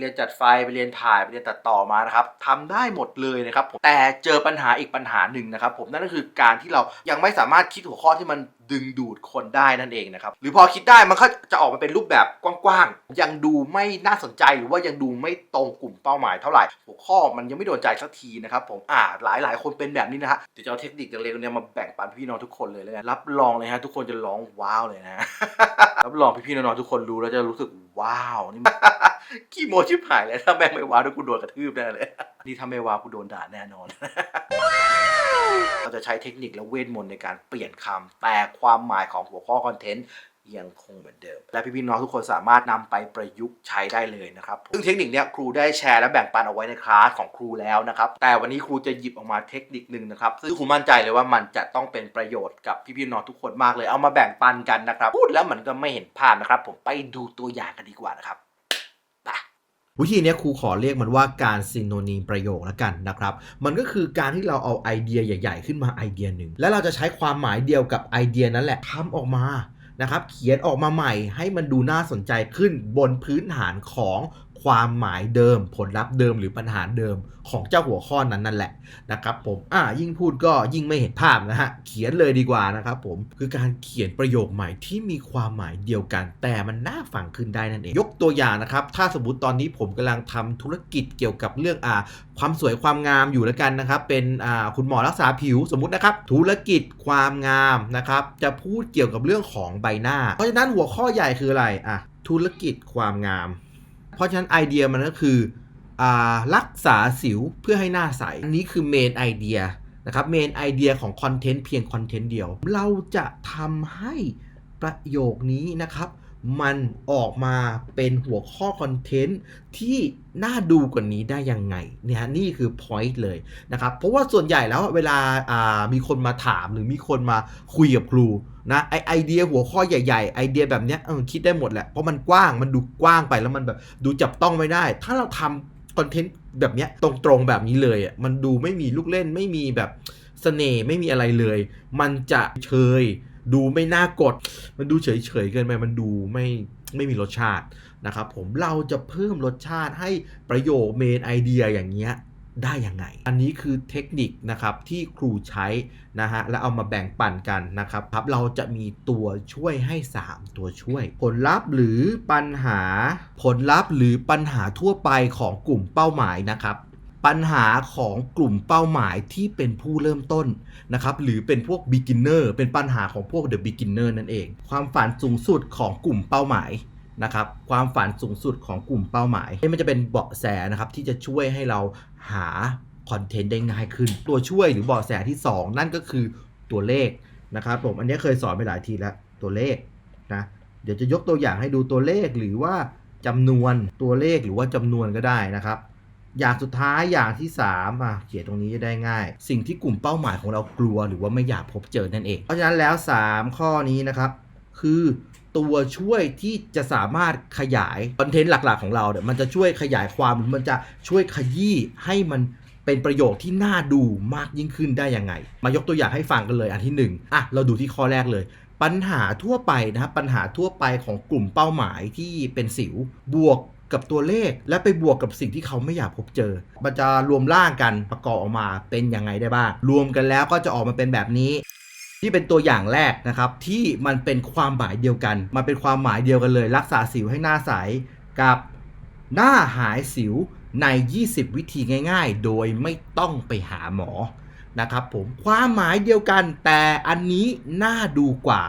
เรียนจัดไฟล์ไปเรียนถ่ายไปเรียนตัดต่อมานะครับทำได้หมดเลยนะครับผมแต่เจอปัญหาอีกปัญหาหนึ่งนะครับผมนั่นก็คือการที่เรายังไม่สามารถคิดหัวข้อที่มัน ดึงดูดคนได้นั่นเองนะครับ หรือพอคิดได้มันก็จะออกมาเป็นรูปแบบกว้างๆ ยังดูไม่น่าสนใจหรือว่ายังดูไม่ตรงกลุ่มเป้าหมายเท่าไหร่ หัวข้อมันยังไม่โดนใจสักทีนะครับผมอ่าหลายๆ คนเป็นแบบนี้นะฮะเดี๋ยวจะเอาเทคนิคเล็กๆเนี่ยมาแบ่งปันพี่น้องทุกคนเลยแล้วกันรับรองเลยฮะทุกคนจะร้องว้าวเลยนะรับรองพี่ๆน้องๆทุกคนรู้แล้วจะรู้สึกว้าวนี่ขี้โมชิบหายเลยถ้าแม่งไม่ว้าวแล้วกูโดนกระทืบแน่เลยนี่ถ้าไม่ว้าวกูโดนด่าแน่นอน เราจะใช้เทคนิคและเวทมนต์ในการเปลี่ยนคำแต่ความหมายของหัวข้อคอนเทนต์ยังคงเหมือนเดิม และพี่ๆน้องทุกคนสามารถนำไปประยุกต์ใช้ได้เลยนะครับซึ่งเทคนิคเนี้ยครูได้แชร์และแบ่งปันเอาไว้ในคลาสของครูแล้วนะครับ แต่วันนี้ครูจะหยิบออกมาเทคนิคหนึ่งนะครับ ซึ่งครูมั่นใจเลยว่ามันจะต้องเป็นประโยชน์กับพี่ๆน้องทุกคนมากเลย เอามาแบ่งปันกันนะครับ พูดแล้วมันก็ไม่เห็นภาพนะครับ ผมไปดูตัวอย่างกันดีกว่านะครับ วิธีนี้ครูขอเรียกมันว่าการซินโนนีมประโยคแล้วกันนะครับ มันก็คือการที่เราเอาไอเดียใหญ่ ๆ ขึ้นมาไอเดียหนึ่ง แล้วเราจะใช้ความหมายเดียวกับไอเดียนั้นแหละทำออกมานะครับเขียนออกมาใหม่ให้มันดูน่าสนใจขึ้นบนพื้นฐานของ ความหมายเดิม ผลลัพธ์เดิมหรือปัญหาเดิมของเจ้าหัวข้อนั้นนั่นแหละนะครับผมอ่ายิ่งพูดก็ยิ่งไม่เห็นภาพนะฮะเขียนเลยดีกว่านะครับผมคือการเขียนประโยคใหม่ที่มีความหมายเดียวกัน แต่มันน่าฟังขึ้นได้นั่นเองยกตัวอย่างนะครับถ้าสมมติตอนนี้ผมกำลังทำธุรกิจเกี่ยวกับเรื่องอ่าความสวยความงามอยู่แล้วกันนะครับเป็นอ่าคุณหมอรักษาผิวสมมตินะครับธุรกิจความงามนะครับจะพูดเกี่ยวกับเรื่องของใบหน้า เพราะฉะนั้นหัวข้อใหญ่คืออะไรอะธุรกิจความงาม เพราะฉะนั้นไอเดียมันก็คือรักษาสิวเพื่อให้หน้าใส อันนี้คือเมนไอเดียนะครับเมนไอเดียของคอนเทนต์เพียงคอนเทนต์เดียว เราจะทำให้ประโยคนี้นะครับ มันออกมาเป็นหัวข้อคอนเทนต์ที่น่าดูกว่านี้ได้ยังไงเนี่ยนี่คือ point เลยนะครับเพราะว่าส่วนใหญ่แล้วเวลาามีคนมาถามหรือมีคนมาคุยกับครูนะไอไอเดียหัวข้อใหญ่ๆ ไอเดียแบบเนี้ยเออคิดได้หมดแหละเพราะมันกว้างมันดูกว้างไปแล้วมันแบบดูจับต้องไม่ได้ ถ้าเราทำคอนเทนต์แบบเนี้ยตรงๆแบบนี้เลยอะมันดูไม่มีลูกเล่นไม่มีแบบเสน่ห์ไม่มีอะไรเลย มันจะเชย ดูไม่น่ากด มันดูเฉยๆเกินไปมันดูไม่ไม่มีรสชาตินะครับผมเราจะเพิ่มรสชาติให้ประโยคเมนไอเดียอย่างเงี้ยได้ยังไง อันนี้คือเทคนิคนะครับที่ครูใช้นะฮะแล้วเอามาแบ่งปันกันนะครับครับ เราจะมีตัวช่วยให้ 3 ตัวช่วย ผลลัพธ์หรือปัญหา ผลลัพธ์หรือปัญหาทั่วไปของกลุ่มเป้าหมายนะครับ ปัญหาของกลุ่มเป้าหมายที่เป็นผู้เริ่มต้นนะครับหรือเป็นพวก beginner เป็นปัญหาของพวก the beginner นั่นเอง ความฝันสูงสุดของกลุ่มเป้าหมายนะครับความฝันสูงสุดของกลุ่มเป้าหมายนี่มันจะเป็นเบาะแสนะครับที่จะช่วยให้เราหาคอนเทนต์ได้ง่ายขึ้น ตัวช่วยหรือเบาะแสที่ 2 นั่นก็คือตัวเลขนะครับผมอันนี้เคยสอนไปหลายทีแล้วตัวเลขนะเดี๋ยวจะยกตัวอย่างให้ดูตัวเลขหรือว่าจำนวนตัวเลขหรือว่าจำนวนก็ได้นะครับ อย่างสุดท้ายอย่างที่3อะเขียนตรงนี้จะได้ง่าย สิ่งที่กลุ่มเป้าหมายของเรากลัวหรือว่าไม่อยากพบเจอนั่นเอง เพราะฉะนั้นแล้ว 3 ข้อนี้นะครับ คือตัวช่วยที่จะสามารถขยายคอนเทนต์หลักๆของเราเนี่ยมันจะช่วยขยายความหรือมันจะช่วยขยี้ให้มันเป็นประโยคที่น่าดูมากยิ่งขึ้นได้ยังไง มายกตัวอย่างให้ฟังกันเลยอันที่หนึ่งอะเราดูที่ข้อแรกเลย ปัญหาทั่วไปนะครับปัญหาทั่วไปของกลุ่มเป้าหมายที่เป็นสิวบวก กับตัวเลข และไปบวกกับสิ่งที่เขาไม่อยากพบเจอ มันจะรวมร่างกันประกอบออกมาเป็นยังไงได้บ้าง รวมกันแล้วก็จะออกมาเป็นแบบนี้ที่เป็นตัวอย่างแรกนะครับที่มันเป็นความหมายเดียวกัน มันเป็นความหมายเดียวกันเลย รักษาสิวให้หน้าใสกับหน้าหายสิวใน 20 วิธีง่าย ๆ โดยไม่ต้องไปหาหมอนะครับผมความหมายเดียวกันแต่อันนี้น่าดูกว่า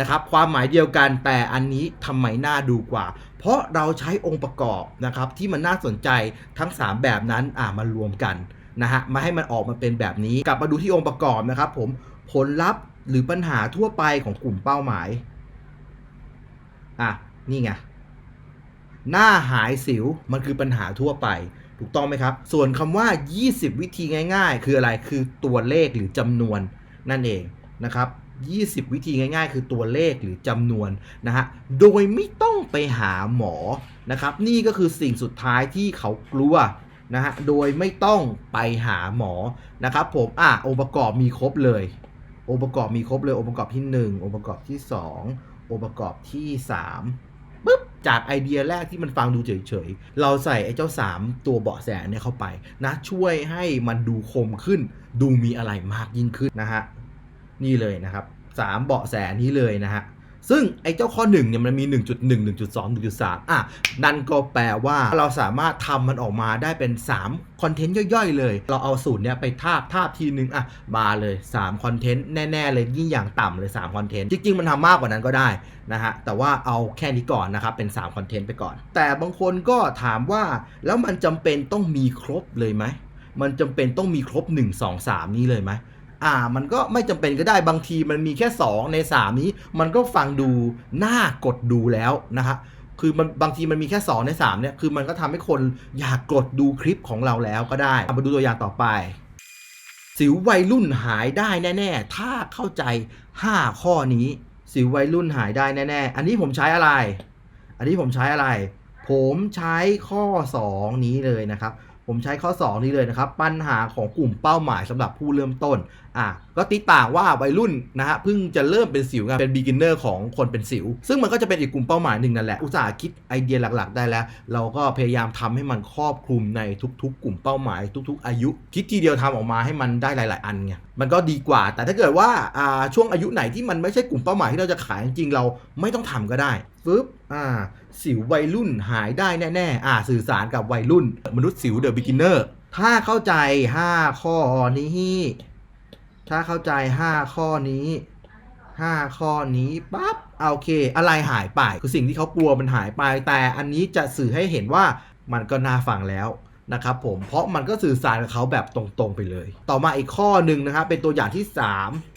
นะครับความหมายเดียวกันแต่อันนี้ทำไมน่าดูกว่า เพราะเราใช้องค์ประกอบนะครับที่มันน่าสนใจทั้ง 3 แบบนั้นอ่ามารวมกันนะฮะมาให้มันออกมาเป็นแบบนี้กลับมาดูที่องค์ประกอบนะครับผมผลลัพธ์หรือปัญหาทั่วไปของกลุ่มเป้าหมายอะนี่ไงหน้าหายสิวมันคือปัญหาทั่วไป ถูกต้องไหมครับ ส่วนคำว่า 20 วิธีง่าย ๆ คืออะไรคือตัวเลขหรือจำนวนนั่นเองนะครับ 20 วิธีง่ายๆ คือตัวเลขหรือจำนวนนะฮะ โดยไม่ต้องไปหาหมอนะครับ นี่ก็คือสิ่งสุดท้ายที่เขากลัวนะฮะ โดยไม่ต้องไปหาหมอนะครับผม อะองค์ประกอบมีครบเลย องค์ประกอบมีครบเลย องค์ประกอบที่ 1 องค์ประกอบที่ 2 องค์ประกอบที่3ปึ๊บ จากไอเดียแรกที่มันฟังดูเฉยๆ เราใส่ไอ้เจ้า 3 ตัวเบาะแสเนี่ยเข้าไปนะ ช่วยให้มันดูคมขึ้น ดูมีอะไรมากยิ่งขึ้นนะฮะ นี่เลยนะครับ3เบาะแสนี้เลยนะฮะซึ่งไอ้เจ้าข้อ1เนี่ยมันมี 1.1 1.2 1.3 อะ นั่นก็แปลว่าเราสามารถทำมันออกมาได้เป็น3คอนเทนต์ย่อยๆ เลย เราเอาสูตรเนี้ยไปทาบทาบทีนึงอะ มาเลย3คอนเทนต์แน่ ๆ เลยยิ่งอย่างต่ำเลย3คอนเทนต์จริง ๆ มันทำมากกว่านั้นก็ได้นะฮะ แต่ว่าเอาแค่นี้ก่อนนะครับ เป็น3คอนเทนต์ไปก่อน แต่บางคนก็ถามว่าแล้วมันจำเป็นต้องมีครบเลยไหมมันจำเป็นต้องมีครบ 1 2 3 นี้เลยไหม อ่ามันก็ไม่จำเป็นก็ได้บางทีมันมีแค่ 2 ใน 3 นี้ มันก็ฟังดูน่ากดดูแล้วนะฮะคือมันบางทีมันมีแค่ 2 ใน 3 เนี่ย คือมันก็ทำให้คนอยากกดดูคลิปของเราแล้วก็ได้มาดูตัวอย่างต่อไป สิววัยรุ่นหายได้แน่ ๆ ถ้าเข้าใจ 5 ข้อนี้ สิววัยรุ่นหายได้แน่ ๆ อันนี้ผมใช้อะไร อันนี้ผมใช้อะไร ผมใช้ข้อ 2 นี้เลยนะครับ ผมใช้ข้อ 2 นี้เลยนะครับ ปัญหาของกลุ่มเป้าหมายสำหรับผู้เริ่มต้น อะ ก็ติดต่างว่าวัยรุ่นนะฮะเพิ่งจะเริ่มเป็นสิวไงเป็น beginner ของคนเป็นสิว ซึ่งมันก็จะเป็นอีกกลุ่มเป้าหมายหนึ่งนั่นแหละ อุตส่าห์คิดไอเดียหลักๆ ได้แล้ว เราก็พยายามทำให้มันครอบคลุมในทุกๆ กลุ่มเป้าหมาย ทุก ๆ อายุ คิดทีเดียวทำออกมาให้มันได้หลาย ๆ อันไง มันก็ดีกว่า แต่ถ้าเกิดว่า อ่า ช่วงอายุไหนที่มันไม่ใช่กลุ่มเป้าหมายที่เราจะขายจริงเราไม่ต้องทำก็ได้ฟึบอ่า สิววัยรุ่นหายได้แน่ๆ อ่า สื่อสารกับวัยรุ่น มนุษย์สิวเดอะบิกินเนอร์ ถ้าเข้าใจ 5 ข้อนี้ ถ้าเข้าใจ 5 ข้อนี้ 5 ข้อนี้ปั๊บโอเค อะไรหายไป คือสิ่งที่เขากลัวมันหายไป แต่อันนี้จะสื่อให้เห็นว่ามันก็น่าฟังแล้วนะครับผม เพราะมันก็สื่อสารกับเขาแบบตรงๆไปเลย ต่อมาอีกข้อหนึ่งนะครับเป็นตัวอย่างที่ 3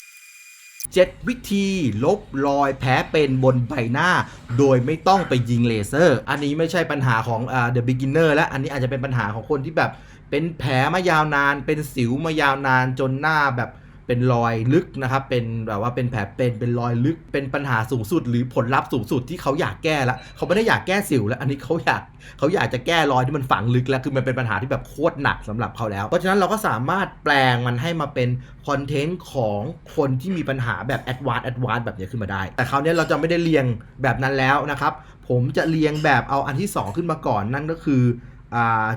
7 วิธีลบรอยแผลเป็นบนใบหน้า โดยไม่ต้องไปยิงเลเซอร์ อันนี้ไม่ใช่ปัญหาของอ่า The Beginner และอันนี้อาจจะเป็นปัญหาของคนที่แบบเป็นแผลมายาวนาน เป็นสิวมายาวนานจนหน้าแบบ เป็นรอยลึกนะครับ เป็นแบบว่าเป็นแผลเป็นเป็นรอยลึก เป็นปัญหาสูงสุด หรือผลลัพธ์สูงสุดที่เขาอยากแก้ละเขาไม่ได้อยากแก้สิวแล้ว อันนี้เขาอยากเขาอยากจะแก้รอยที่มันฝังลึกแล้วคือมันเป็นปัญหาที่แบบโคตรหนักสำหรับเขาแล้ว เพราะฉะนั้นเราก็สามารถแปลงมันให้มาเป็นคอนเทนต์ของคนที่มีปัญหาแบบแอดวานซ์แอดวานซ์แบบนี้ขึ้นมาได้ แต่คราวนี้เราจะไม่ได้เรียงแบบนั้นแล้วนะครับ ผมจะเรียงแบบเอาอันที่ 2 ขึ้นมาก่อนนั่นก็คือ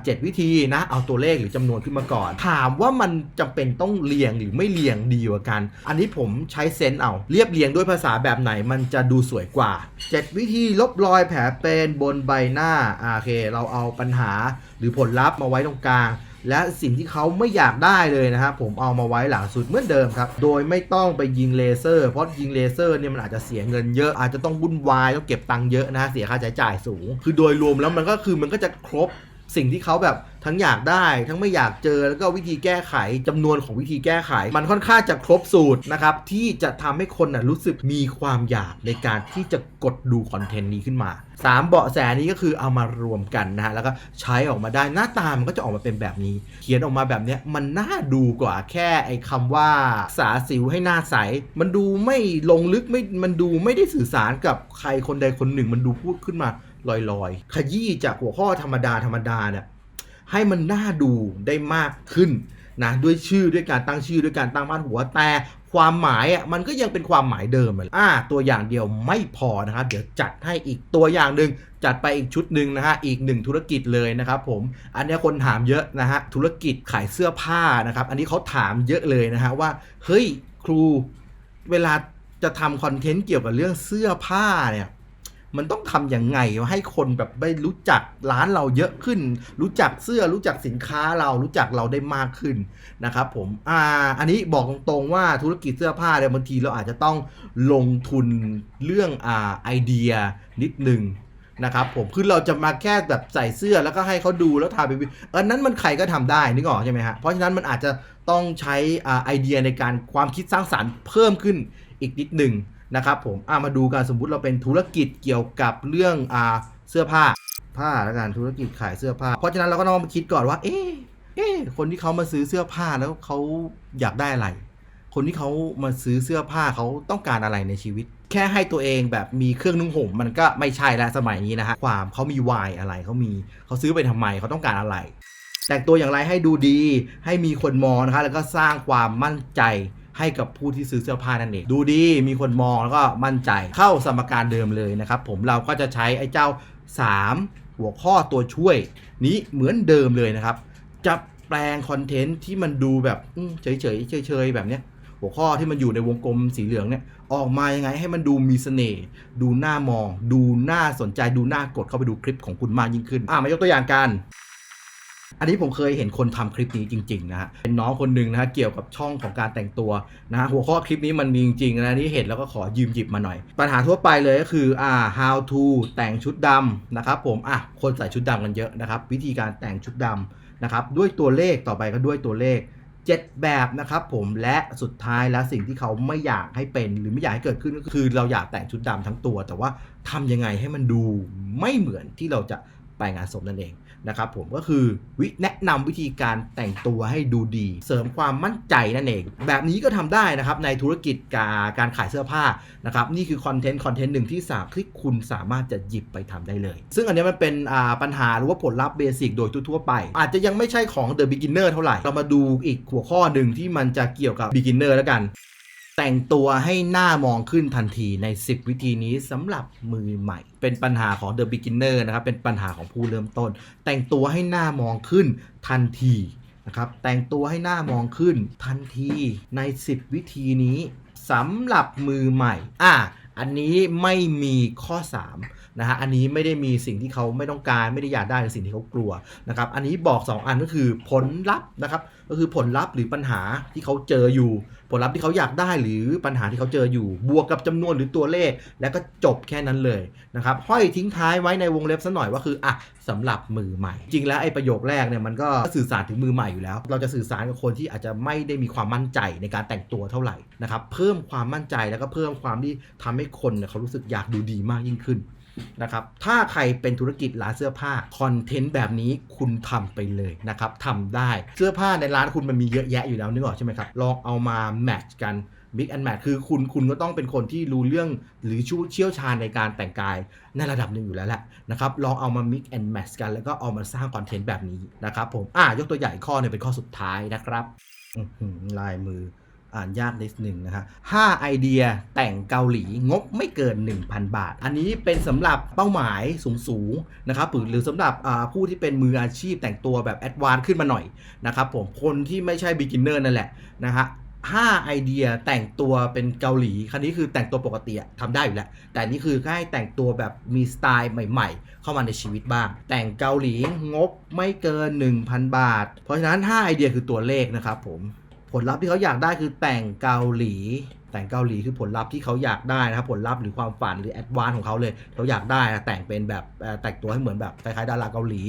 เจ็ดวิธีนะ เอาตัวเลขหรือจำนวนขึ้นมาก่อน ถามว่ามันจำเป็นต้องเรียงหรือไม่เรียงดีกว่ากัน อันนี้ผมใช้เซนส์เอา เรียบเรียงด้วยภาษาแบบไหนมันจะดูสวยกว่า 7 วิธีลบรอยแผลเป็นบนใบหน้าโอเค เราเอาปัญหาหรือผลลัพธ์มาไว้ตรงกลาง และสิ่งที่เขาไม่อยากได้เลยนะครับผมเอามาไว้หลังสุดเหมือนเดิมครับ โดยไม่ต้องไปยิงเลเซอร์ เพราะยิงเลเซอร์เนี่ยมันอาจจะเสียเงินเยอะอาจจะต้องวุ่นวายต้องเก็บตังค์เยอะนะเสียค่าใช้จ่ายสูง คือโดยรวมแล้วมันก็คือมันก็จะครบ สิ่งที่เขาแบบทั้งอยากได้ทั้งไม่อยากเจอแล้วก็วิธีแก้ไขจำนวนของวิธีแก้ไข มันค่อนข้างจะครบสูตรนะครับที่จะทำให้คนน่ะรู้สึกมีความอยากในการที่จะกดดูคอนเทนต์นี้ขึ้นมาสามเบาะแสนี้ก็คือเอามารวมกันนะฮะแล้วก็ใช้ออกมาได้หน้าตามันก็จะออกมาเป็นแบบนี้ เขียนออกมาแบบเนี้ยมันน่าดูกว่าแค่ไอ้คำว่าสาสิวให้หน้าใส มันดูไม่ลงลึกไม่มันดูไม่ได้สื่อสารกับใครคนใดคนหนึ่ง มันดูพูดขึ้นมา ลอยๆ ขยี้จากหัวข้อธรรมดาธรรมดาเนี่ยให้มันน่าดูได้มากขึ้นนะด้วยชื่อด้วยการตั้งชื่อด้วยการตั้งพาดหัวแต่ความหมายอะมันก็ยังเป็นความหมายเดิมอะอ่าตัวอย่างเดียวไม่พอนะครับ เดี๋ยวจัดให้อีกตัวอย่างหนึ่งจัดไปอีกชุดหนึ่งนะฮะอีกหนึ่งธุรกิจเลยนะครับผมอันนี้คนถามเยอะนะฮะธุรกิจขายเสื้อผ้านะครับ อันนี้เขาถามเยอะเลยนะฮะว่าเฮ้ยครูเวลาจะทำคอนเทนต์เกี่ยวกับเรื่องเสื้อผ้าเนี่ย มันต้องทำยังไงวะให้คนแบบได้รู้จักร้านเราเยอะขึ้น รู้จักเสื้อรู้จักสินค้าเรารู้จักเราได้มากขึ้นนะครับผมอ่าอันนี้บอกตรงๆว่าธุรกิจเสื้อผ้าเนี่ยบางทีเราอาจจะต้องลงทุนเรื่องอ่าไอเดียนิดนึงนะครับผมคือเราจะมาแค่แบบใส่เสื้อแล้วก็ให้เขาดูแล้วทาไปเอันนั้นมันใครก็ทำได้นึกออกใช่ไหมฮะเพราะฉะนั้นมันอาจจะต้องใช้อ่าไอเดียในการความคิดสร้างสารรค์เพิ่มขึ้นอีกนิดหนึ่ง นะครับผมอ่ามาดูกันสมมุติเราเป็นธุรกิจเกี่ยวกับเรื่องอ่าเสื้อผ้าผ้าแล้วกันธุรกิจขายเสื้อผ้า เพราะฉะนั้นเราก็ต้องมาคิดก่อนว่า เอ๊ะเอ๊ะคนที่เขามาซื้อเสื้อผ้าแล้วเขาอยากได้อะไร คนที่เขามาซื้อเสื้อผ้าเขาต้องการอะไรในชีวิต แค่ให้ตัวเองแบบมีเครื่องนุ่งห่มมันก็ไม่ใช่แล้วสมัยนี้นะฮะความเขามีวายอะไรเขามีเขาซื้อไปทำไมเขาต้องการอะไร แต่งตัวอย่างไรให้ดูดีให้มีคนมองนะคะแล้วก็สร้างความมั่นใจ ให้กับผู้ที่ซื้อเสื้อผ้านั่นเอง ดูดีมีคนมองแล้วก็มั่นใจเข้าสมการเดิมเลยนะครับผมเราก็จะใช้ไอ้เจ้า 3 หัวข้อตัวช่วยนี้เหมือนเดิมเลยนะครับ จะแปลงคอนเทนต์ที่มันดูแบบอืมเฉยๆเฉยๆแบบเนี้ยหัวข้อที่มันอยู่ในวงกลมสีเหลืองเนี่ยออกมายังไงให้มันดูมีเสน่ห์ดูน่ามอง ดูน่าสนใจดูน่ากดเข้าไปดูคลิปของคุณมากยิ่งขึ้น อะมายกตัวอย่างกัน อันนี้ผมเคยเห็นคนทำคลิปนี้จริงๆนะฮะเป็นน้องคนหนึ่งนะฮะเกี่ยวกับช่องของการแต่งตัวนะฮะหัวข้อคลิปนี้มันมีจริงๆนะนี่เห็นแล้วก็ขอยืมหยิบมาหน่อย ปัญหาทั่วไปเลยก็คืออ่า how to แต่งชุดดำนะครับผมอะคนใส่ชุดดำกันเยอะนะครับ วิธีการแต่งชุดดำนะครับด้วยตัวเลขต่อไปก็ด้วยตัวเลข 7 แบบนะครับผมและสุดท้ายแล้วสิ่งที่เขาไม่อยากให้เป็น หรือไม่อยากให้เกิดขึ้นก็คือเราอยากแต่งชุดดำทั้งตัว แต่ว่าทำยังไงให้มันดูไม่เหมือนที่เราจะไปงานศพนั่นเอง นะครับผมก็คือวิแนะนำวิธีการแต่งตัวให้ดูดี เสริมความมั่นใจนั่นเอง แบบนี้ก็ทำได้นะครับในธุรกิจการการขายเสื้อผ้านะครับนี่คือคอนเทนต์คอนเทนต์หนึ่งที่สามที่คุณสามารถจะหยิบไปทำได้เลย ซึ่งอันนี้มันเป็นปัญหาหรือว่าผลลัพธ์เบสิกโดยทั่วไป อาจจะยังไม่ใช่ของ The Beginner เท่าไหร่ เรามาดูอีกหัวข้อหนึ่งที่มันจะเกี่ยวกับ Beginner แล้วกัน แต่งตัวให้หน้ามองขึ้นทันทีใน 10 วิธีนี้สำหรับมือใหม่ เป็นปัญหาของ The Beginner นะครับ เป็นปัญหาของผู้เริ่มต้น แต่งตัวให้หน้ามองขึ้นทันทีนะครับ แต่งตัวให้หน้ามองขึ้นทันทีใน 10 วิธีนี้สำหรับมือใหม่ อะ อันนี้ไม่มีข้อ 3 นะฮะอันนี้ไม่ได้มีสิ่งที่เขาไม่ต้องการไม่ได้อยากได้หรือสิ่งที่เขากลัวนะครับอันนี้บอก 2 อันก็คือผลลัพธ์นะครับก็คือผลลัพธ์หรือปัญหาที่เขาเจออยู่ ผลลัพธ์ที่เขาอยากได้หรือปัญหาที่เขาเจออยู่ บวกกับจำนวนหรือตัวเลข แล้วก็จบแค่นั้นเลยนะครับห้อยทิ้งท้ายไว้ในวงเล็บสักหน่อยว่าคืออะสำหรับมือใหม่ จริงแล้วไอ้ประโยคแรกเนี่ยมันก็สื่อสารถึงมือใหม่อยู่แล้ว เราจะสื่อสารกับคนที่อาจจะไม่ได้มีความมั่นใจในการแต่งตัวเท่าไหร่นะครับเพิ่มความมั่นใจแล้วก็เพิ่มความที่ทำให้คนเนี่ยเขารู้สึกอยากดูดีมากยิ่งขึ้น นะครับ ถ้าใครเป็นธุรกิจร้านเสื้อผ้าคอนเทนต์แบบนี้คุณทำไปเลยนะครับทำได้เสื้อผ้าในร้านคุณมันมีเยอะแยะอยู่แล้วนึกออกใช่ไหมครับ ลองเอามาแมทช์กัน Mix and Match คือคุณคุณก็ต้องเป็นคนที่รู้เรื่องหรือชูเชี่ยวชาญในการแต่งกายในระดับหนึ่งอยู่แล้วแหละนะครับลองเอามา Mix and Match กัน แล้วก็เอามาสร้างคอนเทนต์แบบนี้นะครับผมอะยกตัวอย่างข้อหนึงเป็นข้อสุดท้ายนะครับลายมือ อ่านยากนิดหนึ่งนะฮะห้าไอเดียแต่งเกาหลีงบไม่เกิน 1,000 บาท อันนี้เป็นสำหรับเป้าหมายสูงๆนะครับหรือหรือสำหรับผู้ที่เป็นมืออาชีพแต่งตัวแบบแอดวานซ์ขึ้นมาหน่อยนะครับผมคนที่ไม่ใช่ beginner นั่นแหละนะฮะห้าไอเดียแต่งตัวเป็นเกาหลีคราวนี้คือแต่งตัวปกติทำได้อยู่แล้ว แต่นี่คือให้แต่งตัวแบบมีสไตล์ใหม่ ๆ เข้ามาในชีวิตบ้าง แต่งเกาหลีงบไม่เกิน 1,000 บาท เพราะฉะนั้น 5 ไอเดียคือตัวเลขนะครับผม ผลลัพธ์ที่เขาอยากได้คือแต่งเกาหลี แต่งเกาหลีคือผลลัพธ์ที่เขาอยากได้นะครับผลลัพธ์หรือความฝันหรือแอดวานของเขาเลยเขาอยากได้นะแต่งเป็นแบบแต่งตัวให้เหมือนแบบคล้ายๆดาราเกาหลี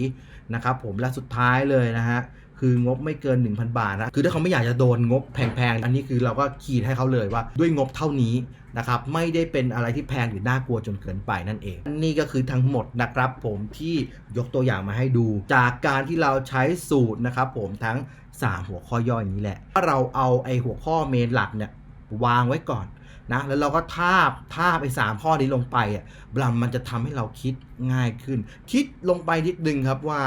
นะครับผมและสุดท้ายเลยนะฮะคืองบไม่เกิน 1,000 บาทนะคือถ้าเขาไม่อยากจะโดนงบแพงๆอันนี้คือเราก็ขีดให้เขาเลยว่าด้วยงบเท่านี้นะครับไม่ได้เป็นอะไรที่แพงหรือน่ากลัวจนเกินไปนั่นเอง นี่ก็คือทั้งหมดนะครับผมที่ยกตัวอย่างมาให้ดู จากการที่เราใช้สูตรนะครับผมทั้ง 3 หัวข้อย่อยนี้แหละ ถ้าเราเอาไอหัวข้อเมนหลักเนี่ยวางไว้ก่อน นะแล้วเราก็ทาบทาบไป3ข้อนี้ลงไปอะบลัมมันจะทำให้เราคิดง่ายขึ้น คิดลงไปนิดนึงครับว่า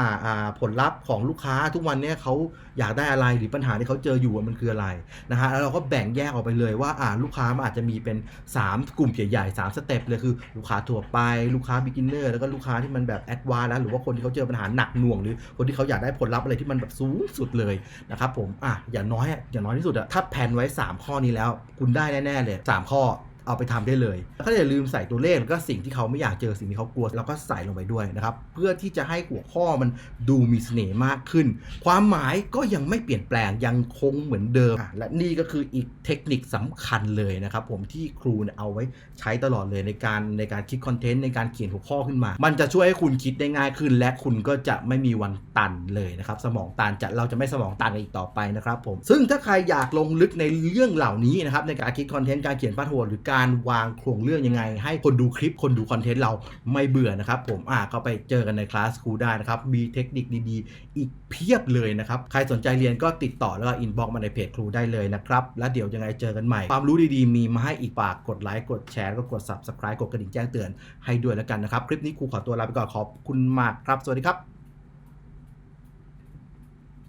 ผลลัพธ์ของลูกค้าทุกวันเนี้เขาอยากได้อะไรหรือปัญหาที่เขาเจออยู่มันคืออะไรนะฮะแล้วเราก็แบ่งแยกออกไปเลยว่าอ่าลูกค้ามันอาจจะมีเป็น 3 กลุ่มใหญ่ๆ3สเต็ปเลยคือลูกค้าทั่วไปลูกค้า beginner แล้วก็ลูกค้าที่มันแบบแอดวานแล้วหรือว่าคนที่เขาเจอปัญหาหนักหน่วง หรือคนที่เขาอยากได้ผลลัพธ์อะไรที่มันแบบสูงสุดเลยนะครับผมอะอย่างน้อยอะอย่างน้อยที่สุดอะถ้าแผนไว้ 3 ข้อนี้แล้ว คุณได้แน่ๆเลย3ข้อ เอาไปทำได้เลยแล้วก็อย่าลืมใส่ตัวเลขแล้วก็สิ่งที่เขาไม่อยากเจอสิ่งที่เขากลัวเราก็ใส่ลงไปด้วยนะครับ เพื่อที่จะให้หัวข้อมันดูมีเสน่ห์มากขึ้น ความหมายก็ยังไม่เปลี่ยนแปลงยังคงเหมือนเดิม และนี่ก็คืออีกเทคนิคสำคัญเลยนะครับ ผมที่ครูเนี่ยเอาไว้ใช้ตลอดเลยในการในการคิดคอนเทนต์ในการเขียนหัวข้อขึ้นมา มันจะช่วยให้คุณคิดได้ง่ายขึ้น และคุณก็จะไม่มีวันตันเลยนะครับสมองตันจะเราจะไม่สมองตันกันอีกต่อไปนะครับผมซึ่งถ้าใครอยากลงลึกในเรื่องเหล่านี้นะครับในการคิดคอนเทนต์การเขียนพาดหัวหรือการวางโครงเรื่องยังไง ให้คนดูคลิปคนดูคอนเทนต์เราไม่เบื่อนะครับผมอะก็ไปเจอกันในคลาสครูได้นะครับ มีเทคนิคดีๆ อีกเพียบเลยนะครับ ใครสนใจเรียนก็ติดต่อแล้วก็อินบ็อกมาในเพจครูได้เลยนะครับ แล้วเดี๋ยวยังไงเจอกันใหม่ ความรู้ดีๆ มีมาให้อีกฝากกดไลค์กดแชร์แล้วก็กด subscribe กดกระดิ่งแจ้งเตือนให้ด้วยแล้วกันนะครับ คลิปนี้ครูขอตัวลาไปก่อนขอบคุณมากครับ สวัสดีครับ